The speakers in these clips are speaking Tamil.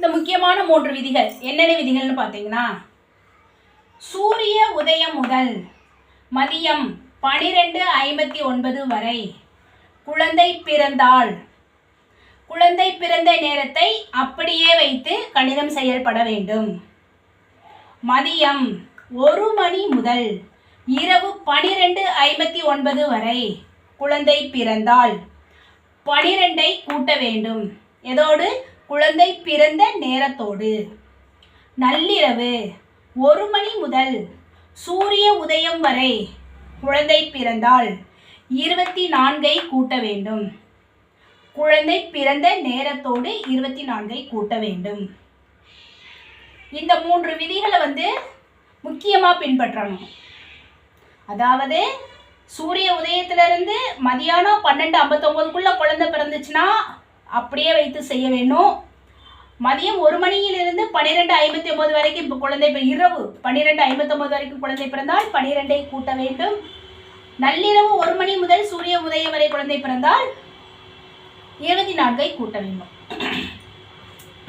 இந்த முக்கியமான மூன்று விதிகள். என்னென்ன விதிகள்னு பார்த்தீங்கன்னா சூரிய உதயம் முதல் மதியம் பனிரெண்டு ஐம்பத்தி ஒன்பது வரை குழந்தை பிறந்தால் குழந்தை பிறந்த நேரத்தை அப்படியே வைத்து கணிதம் செயல்பட வேண்டும். மதியம் ஒரு மணி முதல் இரவு பனிரெண்டு ஐம்பத்தி ஒன்பது வரை குழந்தை பிறந்தால் பனிரெண்டை கூட்ட வேண்டும். எதோடு? குழந்தை பிறந்த நேரத்தோடு. நள்ளிரவு ஒரு மணி முதல் சூரிய உதயம் வரை குழந்தை பிறந்தால் இருபத்தி நான்கை கூட்ட வேண்டும். குழந்தை பிறந்த நேரத்தோடு இருபத்தி நான்கை கூட்ட வேண்டும். இந்த மூன்று விதிகளை வந்து முக்கியமாக பின்பற்றணும். அதாவது சூரிய உதயத்திலிருந்து மதியானம் பன்னெண்டு ஐம்பத்தொம்போதுக்குள்ளே குழந்தை பிறந்துச்சுன்னா அப்படியே வைத்து செய்ய வேணும். மதியம் ஒரு மணியிலிருந்து பன்னிரெண்டு ஐம்பத்தி ஒன்பது வரைக்கும் இப்போ குழந்தை இப்போ இரவு பன்னிரெண்டு ஐம்பத்தொம்பது வரைக்கும் குழந்தை பிறந்தால் பன்னிரெண்டை கூட்ட வேண்டும். நள்ளிரவு ஒரு மணி முதல் சூரிய உதயம் வரை குழந்தை பிறந்தால் இருபத்தி நான்கை கூட்ட வேண்டும்.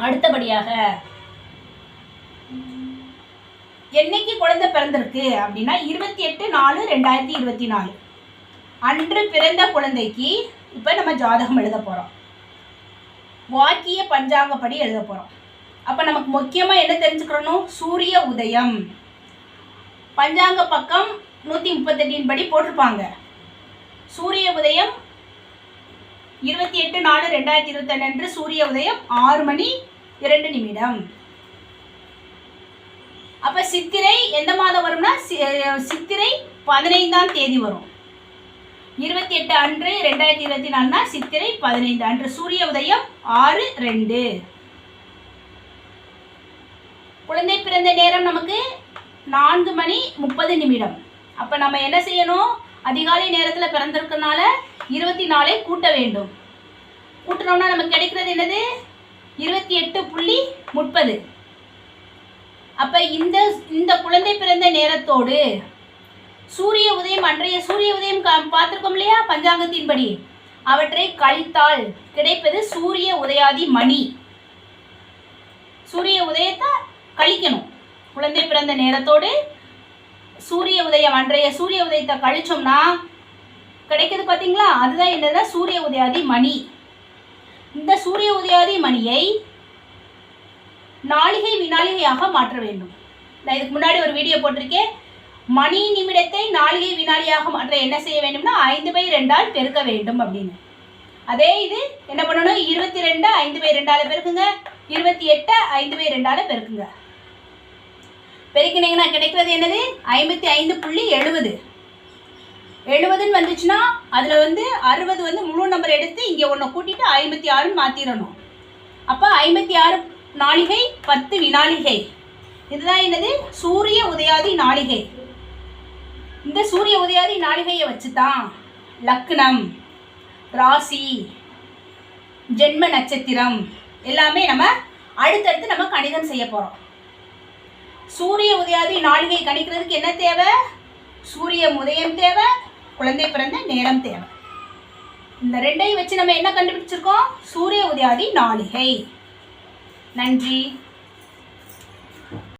அடுத்தபடியாக என்னைக்கு குழந்தை பிறந்திருக்கு அப்படின்னா இருபத்தி எட்டு நாலு ரெண்டாயிரத்தி இருபத்தி நாலு. அன்று பிறந்த குழந்தைக்கு இப்போ நம்ம ஜாதகம் எழுத போகிறோம் வாக்கிய பஞ்சாங்கப்படி எழுத போகிறோம் அப்போ நமக்கு முக்கியமாக என்ன தெரிஞ்சுக்கிறணும் சூரிய உதயம். பஞ்சாங்க பக்கம் நூற்றி முப்பத்தெட்டின் படி போட்டிருப்பாங்க. சூரிய உதயம் இருபத்தி எட்டு நாலு ரெண்டாயிரத்தி இருபத்தெண்டு அன்று சூரிய உதயம் ஆறு மணி இரண்டு நிமிடம். அப்போ சித்திரை எந்த மாதம் வரும்னா? சி- சித்திரை பதினைந்தாம் தேதி வரும். இருபத்தி எட்டு அன்று ரெண்டாயிரத்தி இருபத்தி நாலுனா சித்திரை பதினைந்து அன்று. சூரிய உதயம் ஆறு ரெண்டு. குழந்தை பிறந்த நேரம் நமக்கு நான்கு மணி முப்பது நிமிடம். அப்போ நம்ம என்ன செய்யணும்? அதிகாலை நேரத்தில் பிறந்திருக்கனால இருபத்தி நாலை கூட்ட வேண்டும். கூட்டினோம்னா நமக்கு கிடைக்கிறது என்னது? இருபத்தி எட்டு புள்ளி முப்பது. அப்போ இந்த இந்த குழந்தை பிறந்த நேரத்தோடு சூரிய உதயம் அன்றைய சூரிய உதயம் கா- இல்லையா? பஞ்சாங்கத்தின்படி. அவற்றை கழித்தால் கிடைப்பது சூரிய உதயாதி மணி. சூரிய உதயத்தை கழிக்கணும். குழந்தை பிறந்த நேரத்தோடு சூரிய உதயம் அன்றைய சூரிய உதயத்தை கழிச்சோம்னா கிடைக்கிறது பார்த்தீங்களா அதுதான் என்னதுன்னா சூரிய உதயாதி மணி. இந்த சூரிய உதயாதி மணியை நாளிகை வினாளிகையாக மாற்ற வேண்டும். நான் இதுக்கு முன்னாடி ஒரு வீடியோ போட்டிருக்கேன். மணி நிமிடத்தை நாளிகை வினாடியாக மாற்ற என்ன செய்ய வேண்டும்னா ஐந்து பை ரெண்டால் பெருக்க வேண்டும் அப்படின்னு. அதே இது என்ன பண்ணணும்? இருபத்தி ரெண்டு ஐந்து பை ரெண்டால் பெருக்குங்க. இருபத்தி எட்டு ஐந்து பை ரெண்டால் பெருக்குங்க. பெருக்கினீங்கன்னா கிடைக்கிறது என்னது? ஐம்பத்தி ஐந்து புள்ளி எழுபது. எழுபதுன்னு வந்துச்சுன்னா அதில் வந்து அறுபது வந்து முழு நம்பர் எடுத்து இங்கே ஒன்று கூட்டிட்டு ஐம்பத்தி ஆறுன்னு மாற்றிடணும் அப்போ ஐம்பத்தி ஆறு நாளிகை பத்து வினாளிகை. இதுதான் என்னது? சூரிய உதயாதி நாளிகை. இந்த சூரிய உதயாதி நாளிகையை வச்சு தான் லக்னம் ராசி ஜென்ம நட்சத்திரம் எல்லாமே நம்ம அடுத்தடுத்து நம்ம கணிதம் செய்ய போகிறோம் சூரிய உதயாதி நாளிகை கணிக்கிறதுக்கு என்ன தேவை? சூரிய உதயம் தேவை குழந்தை பிறந்த நேரம் தேவை. இந்த ரெண்டையும் வச்சு நம்ம என்ன கண்டுபிடிச்சிருக்கோம்? சூரிய உதயாதி நாளிகை. நன்றி.